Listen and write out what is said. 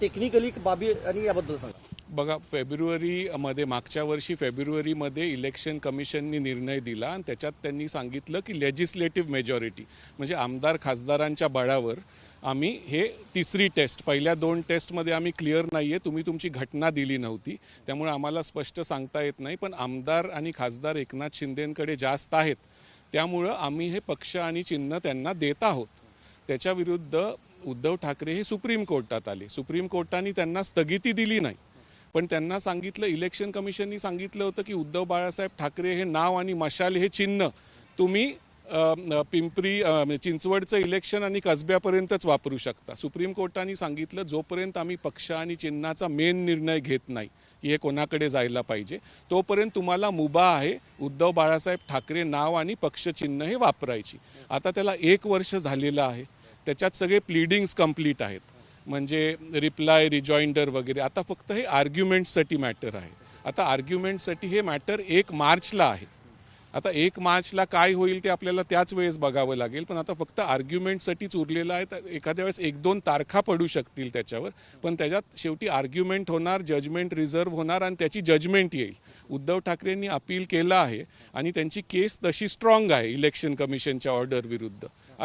Technically बाबी आणि याबद्दल सांगा. बघा फेब्रुवारीमध्ये मागच्या वर्षी फेब्रुवारीमध्ये इलेक्शन कमिशननी निर्णय दिला आणि त्याच्यात त्यांनी सांगितलं की लेजिस्लेटिव्ह मेजॉरिटी म्हणजे आमदार खासदारांच्या बळावर आम्ही हे तिसरी टेस्ट पहिल्या दोन टेस्टमध्ये आम्ही क्लिअर नाही आहे तुम्ही तुमची घटना दिली नव्हती त्यामुळे आम्हाला स्पष्ट सांगता येत नाही पण आमदार आणि खासदार एकनाथ शिंदेंकडे जास्त आहेत त्यामुळं आम्ही हे पक्ष आणि चिन्ह त्यांना देत आहोत. त्याच्या विरुद्ध उद्धव ठाकरे हे सुप्रीम कोर्टात आले. सुप्रीम कोर्टाने त्यांना स्थगिती दिली नाही. पण त्यांना सांगितलं इलेक्शन कमिशननी सांगितलं होतं की उद्धव बाळासाहेब ठाकरे हे नाव आणि मशाल हे चिन्ह तुम्ही पिंपरी म्हणजे चिंचवडचं इलेक्शन आणि कसब्यापर्यंतच वापरू शकता. सुप्रीम कोर्टाने सांगितलं जोपर्यंत आम्ही पक्ष आणि चिन्हाचा मेन निर्णय घेत नाही हे कोणाकडे जायला पाहिजे तोपर्यंत तुम्हाला मुभा आहे उद्धव बाळासाहेब ठाकरे नाव आणि पक्षचिन्ह हे वापरायची. आता त्याला एक वर्ष झालेलं आहे. त्याच्यात सगळे प्लिडिंग्स कंप्लीट आहेत. म्हणजे रिप्लाय रिजॉइंडर वगैरे. आता फक्त हे आर्ग्युमेंटसाठी मॅटर आहे. आता आर्ग्युमेंटसाठी हे मॅटर एक मार्चला आहे. आता एक मार्चला काय होईल ते आपल्याला त्याच वेळेस बघावं लागेल पण आता फक्त आर्ग्युमेंटसाठीच उरलेलं आहे तर एखाद्या वेळेस एक दोन तारखा पडू शकतील त्याच्यावर पण त्याच्यात शेवटी आर्ग्युमेंट होणार जजमेंट रिझर्व्ह होणार आणि त्याची जजमेंट येईल. उद्धव ठाकरेंनी अपील केलं आहे आणि त्यांची केस तशी स्ट्रॉंग आहे इलेक्शन कमिशनच्या ऑर्डर विरुद्ध.